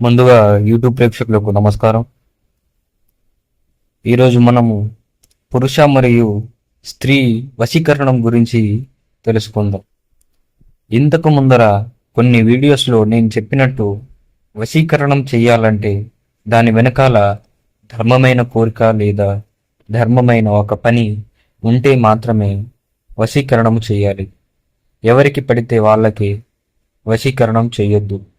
ముందుగా యూట్యూబ్ ప్రేక్షకులకు నమస్కారం. ఈరోజు మనము పురుష మరియు స్త్రీ వశీకరణం గురించి తెలుసుకుందాం. ఇంతకు ముందర కొన్ని వీడియోస్లో నేను చెప్పినట్టు వశీకరణం చేయాలంటే దాని వెనకాల ధర్మమైన కోరిక లేదా ధర్మమైన ఒక పని ఉంటే మాత్రమే వశీకరణం చేయాలి. ఎవరికి పడితే వాళ్ళకి వశీకరణం చేయొద్దు.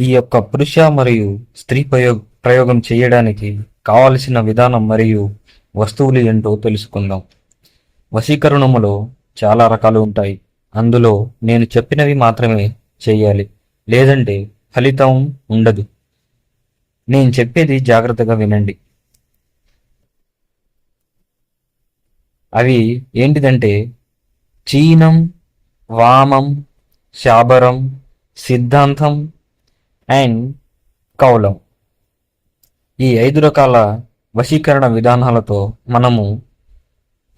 ఈ యొక్క పురుష మరియు స్త్రీ ప్రయోగ ప్రయోగం చేయడానికి కావలసిన విధానం మరియు వస్తువులు ఏంటో తెలుసుకుందాం. వశీకరణములో చాలా రకాలు ఉంటాయి. అందులో నేను చెప్పినవి మాత్రమే చేయాలి. లేదంటే ఫలితం ఉండదు. నేను చెప్పేది జాగ్రత్తగా వినండి. అవి ఏంటిదంటే చీనం వామం శాబరం సిద్ధాంతం అండ్ కౌలం. ఈ ఐదు రకాల వశీకరణ విధానాలతో మనము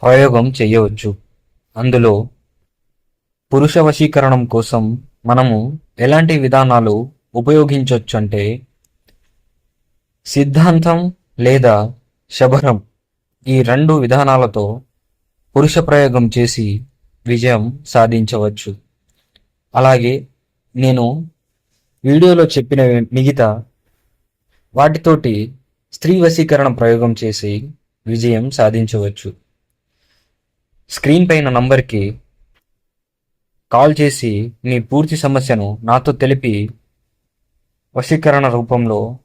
ప్రయోగం చేయవచ్చు. అందులో పురుష వశీకరణం కోసం మనము ఎలాంటి విధానాలు ఉపయోగించవచ్చు అంటే సిద్ధాంతం లేదా శబరం ఈ రెండు విధానాలతో పురుష ప్రయోగం చేసి విజయం సాధించవచ్చు. అలాగే నేను వీడియోలో చెప్పిన మిగతా వాటితోటి స్త్రీ వశీకరణ ప్రయోగం చేసి విజయం సాధించవచ్చు. స్క్రీన్ పైన నంబర్కి కాల్ చేసి మీ పూర్తి సమస్యను నాతో తెలిపి వశీకరణ రూపంలో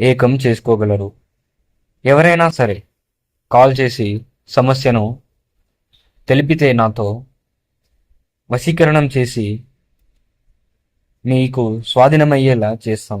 ఏకం చేసుకోగలరు. ఎవరైనా సరే కాల్ చేసి సమస్యను తెలిపితే నాతో వశీకరణం చేసి మీకు స్వాధీనమయ్యేలా చేస్తాం.